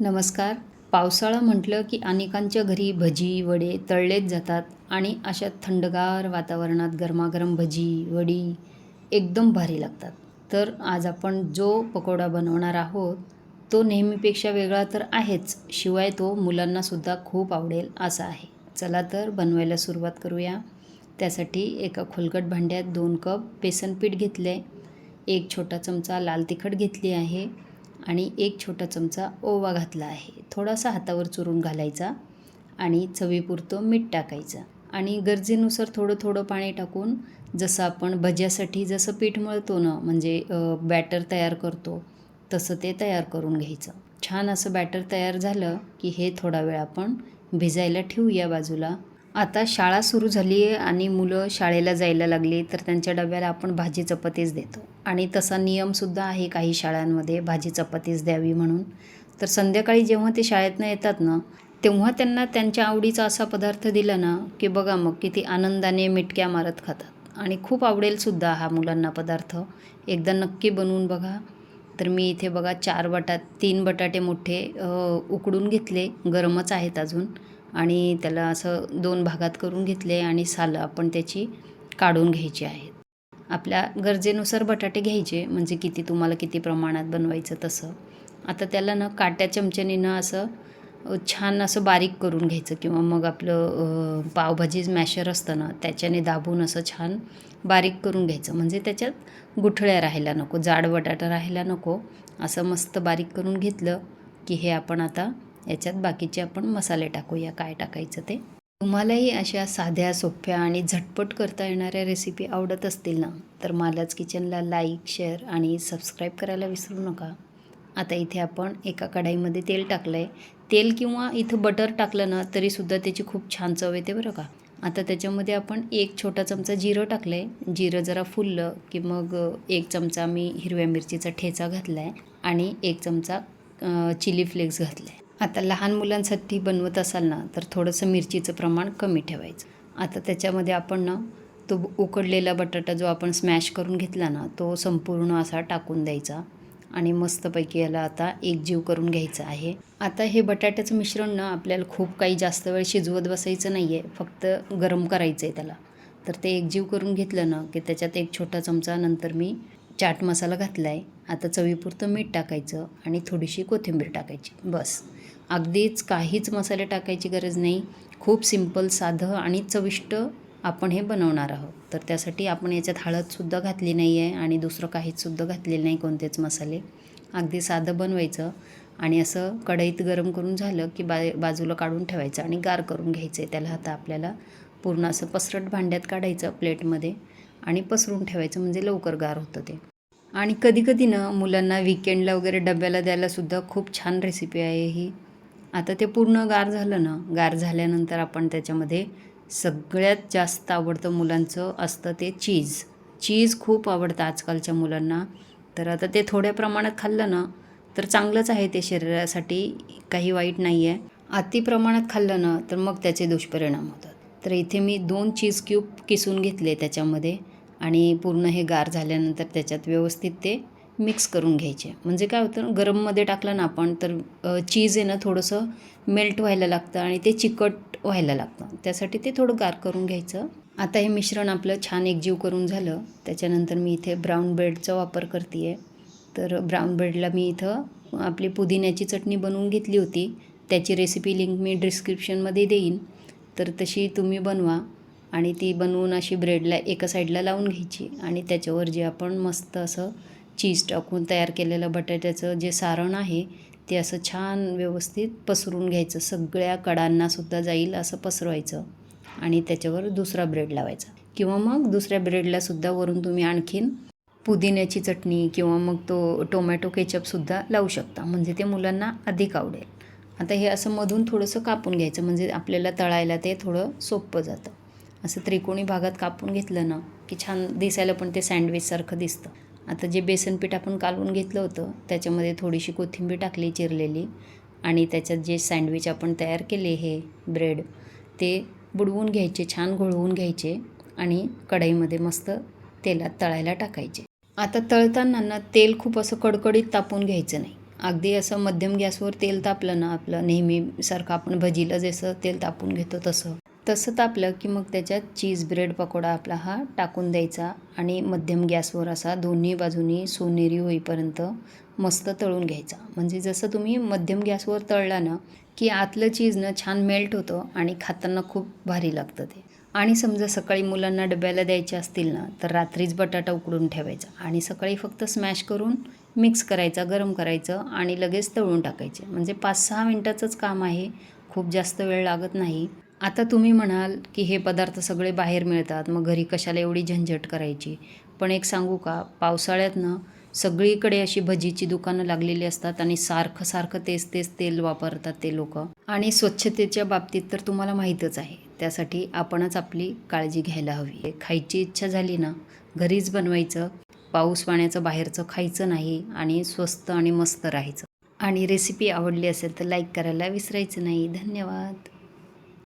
नमस्कार. पावसाळा म्हटलं की अनेकांच्या घरी भजी वडे तळलेच जातात आणि अशा थंडगार वातावरणात गरमागरम भजी वडी एकदम भारी लागतात. तर आज आपण जो पकोडा बनवणार आहोत तो नेहमीपेक्षा वेगळा तर आहेच शिवाय तो मुलांनासुद्धा खूप आवडेल असा आहे. चला तर बनवायला सुरुवात करूया. त्यासाठी एका खोलगट भांड्यात दोन कप बेसन पीठ घेतले एक छोटा चमचा लाल तिखट घेतली आहे. आणि एक छोटा चमचा ओवा घातला आहे. थोडासा हातावर चुरून घालायचा आणि चवीपुरतं मीठ टाकायचं. आणि गरजेनुसार थोडं थोडं पाणी टाकून जसं आपण भज्यासाठी जसं पीठ मळतो ना म्हणजे बॅटर तयार करतो तसं ते तयार करून घ्यायचं. छान असं बॅटर तयार झालं की हे थोडा वेळ आपण भिजायला ठेवूया बाजूला. आता शाळा सुरू झाली आहे आणि मुलं शाळेला जायला लागली तर त्यांच्या डब्याला आपण भाजी चपातीच देतो. आणि तसा नियमसुद्धा आहे काही शाळांमध्ये. भाजी चपातीच द्यावी म्हणून. तर संध्याकाळी जेव्हा ते शाळेतनं येतात ना तेव्हा त्यांना त्यांच्या आवडीचा असा पदार्थ दिला ना की बघा मग किती आनंदाने मिटक्या मारत खातात. आणि खूप आवडेलसुद्धा हा मुलांना पदार्थ. एकदा नक्की बनवून बघा. तर मी इथे बघा चार बटा तीन बटाटे मोठे उकडून घेतले. गरमच आहेत अजून. आणि त्याला असं दोन भागात करून घेतले आणि सालं आपण त्याची काढून घ्यायची आहेत. आपल्या गरजेनुसार बटाटे घ्यायचे म्हणजे किती तुम्हाला किती प्रमाणात बनवायचं तसं. आता त्याला ना काट्या चमच्याने ना असं छान असं बारीक करून घ्यायचं किंवा मग आपलं पावभाजी मॅशर असतं ना त्याच्याने दाबून असं छान बारीक करून घ्यायचं. म्हणजे त्याच्यात गुठळ्या राहायला नको जाड बटाटा राहायला नको. असं मस्त बारीक करून घेतलं की हे आपण आता याच्यात बाकीचे आपण मसाले टाकूया काय टाकायचं ते. तुम्हालाही अशा साध्या सोप्या आणि झटपट करता येणाऱ्या रेसिपी आवडत असतील ना तर मालाच किचनला लाईक शेअर आणि सबस्क्राईब करायला विसरू नका. आता इथे आपण एका कढाईमध्ये तेल टाकलं आहे तेल किंवा इथं बटर टाकलं ना तरीसुद्धा त्याची खूप छान चव येते बरं का. आता त्याच्यामध्ये आपण एक छोटा चमचा जिरं टाकलं आहे जिरं जरा फुललं की मग एक चमचा मी हिरव्या मिरचीचा ठेचा घातला आहे आणि एक चमचा चिली फ्लेक्स घातला आहे आता लहान मुलांसाठी बनवत असाल ना तर थोडंसं मिरचीचं प्रमाण कमी ठेवायचं. आता त्याच्यामध्ये आपण ना तो उकडलेला बटाटा जो आपण स्मॅश करून घेतला ना तो संपूर्ण असा टाकून द्यायचा. आणि मस्तपैकी याला आता एकजीव करून घ्यायचं आहे. आता हे बटाट्याचं मिश्रण ना आपल्याला खूप काही जास्त वेळ शिजवत बसायचं नाही आहे फक्त गरम करायचं आहे त्याला. तर ते एकजीव करून घेतलं ना की त्याच्यात एक छोटा चमचा नंतर मी चाट मसाला घातला आहे आता चवीपुरतं मीठ टाकायचं आणि थोडीशी कोथिंबीर टाकायची. बस. अगदीच काहीच मसाले टाकायची गरज नाही. खूप सिंपल साधं आणि चविष्ट आपण हे बनवणार आहोत. तर त्यासाठी आपण याच्यात हळदसुद्धा घातली नाही आहे आणि दुसरं काहीचसुद्धा घातलेलं नाही कोणतेच मसाले. अगदी साधं बनवायचं आणि असं कढईत गरम करून झालं की बा बाजूला काढून ठेवायचं आणि गार करून घ्यायचं आहे त्याला आता आपल्याला पूर्ण असं पसरट भांड्यात काढायचं प्लेटमध्ये आणि पसरून ठेवायचं म्हणजे लवकर गार होतं ते. आणि कधीकधी ना मुलांना विकेंडला वगैरे डब्याला द्यायलासुद्धा खूप छान रेसिपी आहे ही. आता ते पूर्ण गार झालं ना गार झाल्यानंतर आपण त्याच्यामध्ये सगळ्यात जास्त आवडतं मुलांचं असतं ते चीज. चीज खूप आवडतं आजकालच्या मुलांना. तर आता ते थोड्या प्रमाणात खाल्लं ना तर चांगलंच आहे ते शरीरासाठी काही वाईट नाही आहे अति प्रमाणात खाल्लं ना तर मग त्याचे दुष्परिणाम होतात. तर इथे मी दोन चीज क्यूब किसून घेतले त्याच्यामध्ये आणि पूर्ण हे गार झाल्यानंतर त्याच्यात व्यवस्थित ते मिक्स करून घ्यायचे. म्हणजे काय होतं गरममध्ये टाकलं ना आपण तर चीज आहे ना थोडंसं मेल्ट व्हायला लागतं आणि ते चिकट व्हायला लागतं. त्यासाठी ते थोडं गार करून घ्यायचं. आता हे मिश्रण आपलं छान एकजीव करून झालं. त्याच्यानंतर मी इथे ब्राऊन ब्रेडचा वापर करते आहे तर ब्राऊन ब्रेडला मी इथं आपली पुदिन्याची चटणी बनवून घेतली होती. त्याची रेसिपी लिंक मी डिस्क्रिप्शनमध्ये देईन. तर तशी तुम्ही बनवा आणि ती बनवून अशी ब्रेडला एका साईडला लावून घ्यायची. आणि त्याच्यावर जे आपण मस्त असं चीज टाकून तयार केलेलं बटाट्याचं जे सारण आहे ते असं छान व्यवस्थित पसरून घ्यायचं. सगळ्या कडांनासुद्धा जाईल असं पसरवायचं आणि त्याच्यावर दुसरा ब्रेड लावायचा. किंवा मग दुसऱ्या ब्रेडलासुद्धा वरून तुम्ही आणखीन पुदिन्याची चटणी किंवा मग तो टोमॅटो केचपसुद्धा लावू शकता. म्हणजे ते मुलांना अधिक आवडेल. आता हे असं मधून थोडंसं कापून घ्यायचं. म्हणजे आपल्याला तळायला ते थोडं सोपं जातं. असं त्रिकोणी भागात कापून घेतलं ना की छान दिसायला पण ते सँडविचसारखं दिसतं. आता जे बेसन पीठ आपण कालवून घेतलं होतं त्याच्यामध्ये थोडीशी कोथिंबीर टाकली चिरलेली आणि त्याच्यात जे सँडविच आपण तयार केले हे ब्रेड ते बुडवून घ्यायचे छान घोळवून घ्यायचे आणि कढईमध्ये मस्त तेलात तळायला टाकायचे. आता तळताना ना तेल खूप असं कडकडीत तापून घ्यायचं नाही. अगदी असं मध्यम गॅसवर तेल तापलं ना आपलं नेहमीसारखं आपण भजीला जसं तेल तापून घेतो तसं. तसं तापलं की मग त्याच्यात चीज ब्रेड पकोडा आपला हा टाकून द्यायचा आणि मध्यम गॅसवर असा दोन्ही बाजूनी सोनेरी होईपर्यंत मस्त तळून घ्यायचा. म्हणजे जसं तुम्ही मध्यम गॅसवर तळला ना की आतलं चीजनं छान मेल्ट होतं आणि खाताना खूप भारी लागतं ते. आणि समजा सकाळी मुलांना डब्याला द्यायचे असतील ना तर रात्रीच बटाटा उकडून ठेवायचा आणि सकाळी फक्त स्मॅश करून मिक्स करायचा गरम करायचं आणि लगेच तळून टाकायचे. म्हणजे पाच सहा मिनटाचंच काम आहे खूप जास्त वेळ लागत नाही. आता तुम्ही म्हणाल की हे पदार्थ सगळे बाहेर मिळतात मग घरी कशाला एवढी झंझट करायची? पण एक सांगू का पावसाळ्यातनं सगळीकडे अशी भजीची दुकानं लागलेली असतात आणि सारखं सारखं तेच तेच तेल वापरतात ते लोक. आणि स्वच्छतेच्या बाबतीत तर तुम्हाला माहीतच आहे त्यासाठी आपणच आपली काळजी घ्यायला हवी. खायची इच्छा झाली ना घरीच बनवायचं पाऊस पाण्याचं बाहेरचं खायचं नाही आणि स्वस्त आणि मस्त राहायचं. आणि रेसिपी आवडली असेल तर लाईक करायला विसरायचं नाही. धन्यवाद.